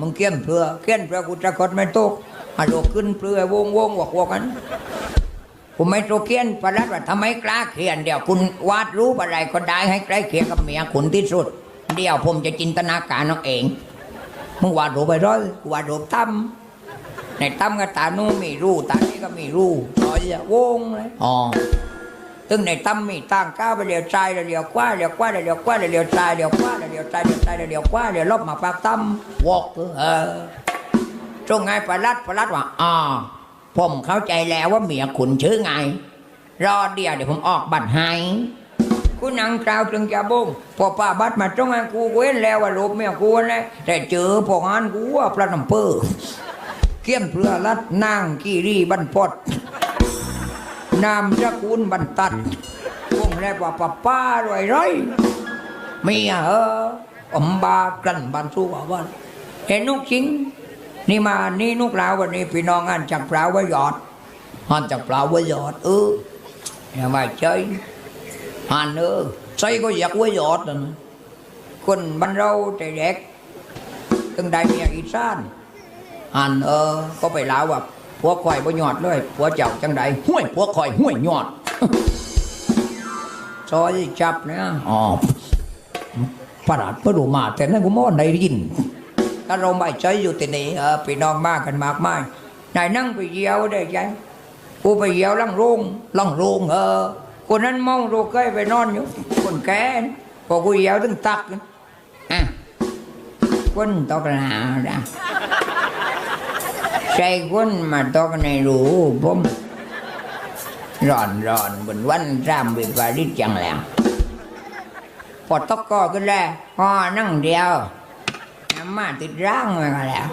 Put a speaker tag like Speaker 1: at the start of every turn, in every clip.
Speaker 1: มึงเกี้ยนเพื่อเกี้ยนเพื่อกูจะกดไม่ตกมาโดขึ้นเพื่อวงวงวกวกกันผมไม่โตเกี้ยนประหลัดว่าทำไมกล้าเขียน เดี๋ยวคุณวาดรูปอะไรก็ได้ให้ใกล้เคียงกับเมียคุณที่สุด เดี๋ยวผมจะจินตนาการเอาเอง มึงวาดรูปไปร้อยวาดรูปตั้มในตั้มกับตานู้มีรูตานี้ก็มีรูต่อยอวงเลยอ๋อ ตึงในตั้มมีตั้งก้าวไปเลี้ยวซ้ายเลี้ยวขวาเลี้ยวขวาเลี้ยวขวาเลี้ยวซ้ายเลี้ยวขวาเลี้ยวซ้ายเลี้ยวซ้ายเลี้ยวขวาเลี้ยวลบมาปากตั้มวอกเออตรงไงประลัดประลัดว่าอ่าผมเข้าใจแล้วว่าเมียขุนชื่อไง รอเดียวเดี๋ยวผมออกบัตรให้กูนังกล่าวถึงจะบงพอป้าบัตรมาตรงไงกูเว้นแล้วว่าลูกเมียกูนะแต่เจอพวกงานกูว่าพระน้ำเปื้อเกี้ยนเพื่อลัดนางกีรีบันพด นามสกุลบรรทัดวงแรกว่าป้าป้ารวยร้อยเมียเอออมบากลันบันสู้ว่าวันเห็นนุกชิง นี่มานี่นุกลาววันนี้พี่น้องงานจักเปล่าไว้หยอดหันจักเปล่าไว้หยอดเอออย่ามาใจหันเออใส่ก็อยากไว้หยอดนั่นคนบ้านเราแต่เด็กตึงได้เมียอีสานหันเออก็ไปลาวว่า พวกข่อยบ่หยอดเลยพวกเจ้าจังใดห้วยพวกข่อยห้วยหยอดซอยจับนะอ๋อประหลาดไม่รู้มา แต่นั่นกูมอนได้ยินถ้าเราไม่ใช้อยู่ที่นี่เออพี่น้องมากกันมากมายนายนั่งไปเยี่ยวได้ใจกูไปเยี่ยวลังโรงลังโรงเออคนนั้นมองโรเคยไปนอนอยู่คนแก่นะพอกูเยี่ยวถึงตักนะอะคนตอกหนานะ ใจคนมาตอกในรูผมร้อนร้อนบนวันรำวิปาริจังแล้วพอตกก็ขึ้นแล้วอ๋อนั่งเดียวน้ำมาติดร่างมาแล้ว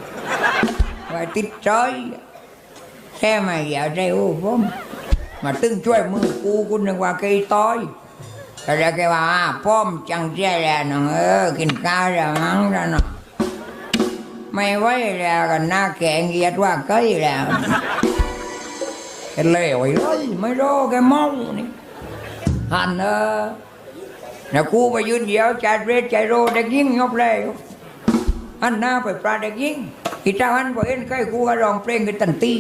Speaker 1: ไว้ติดจอยแค่มาเหี่ยวใจโอ้ผมมาตึงช่วยมือกูกูนึกว่าเคยต้อยแต่แล้วแกว่าป้อมจังเจ้แล้วน้องเออกินข้าวแล้วมั้งแล้วเนาะ ไม่ไหวแล้วกันหน้าแข็งเกียดว่าเคยแล้วแกเลวไอ้เลยไม่รอแกเมานี่หันเออแล้วกูไปยืนเดียวใจเรใจโรเด็กยิ่งยบเลยหันหน้าไปปลาเด็กยิ่งอีเจ้าหันพอเห็นใกล้กูก็ร้องเพลงกันตันตี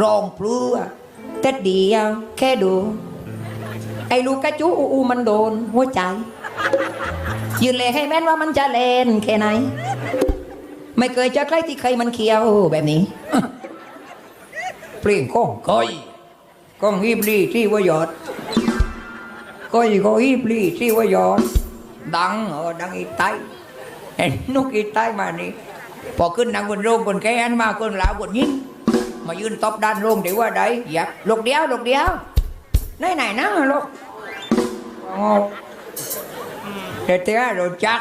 Speaker 1: ร้องพลือเต็ดเดียวแค่ดู ไอ้ลูกกระจูอูอูมันโดนหัวใจยืนเลยให้แม่นว่ามันจะเล่นแค่ไหน ไม่เคยเจอใครที่เคยมันเคี้ยวแบบนี้เปลี่ยนก้องก้อยก้องฮีบลีที่ว่าหยอดก้อยก็ฮีบลีที่ว่าหยอดดังเออดังอีไตเห็นนกอีไตมานี่พอขึ้นนั่งบนโรงบนแกอันมาคนลาวบนยิงมายืนตบด้านโรงเดี๋ยวว่าใดอยากลูกเดียวลูกเดียวไหนไหนนะลูกอ๋อเดี๋ยวเตี้ยเราจัก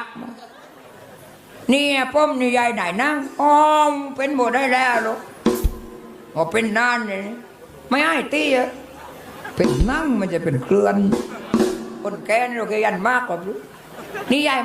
Speaker 1: นี่ป้อมนี่ยายไหนนั่งอ๋อเป็นหมดได้แล้วลูกบอเป็นนานเลยไม่ให้ตีอะเป็นนั่งมันจะเป็นเคลื่อนคนแก่นี่เราเคยยันมากกว่านี่ยาย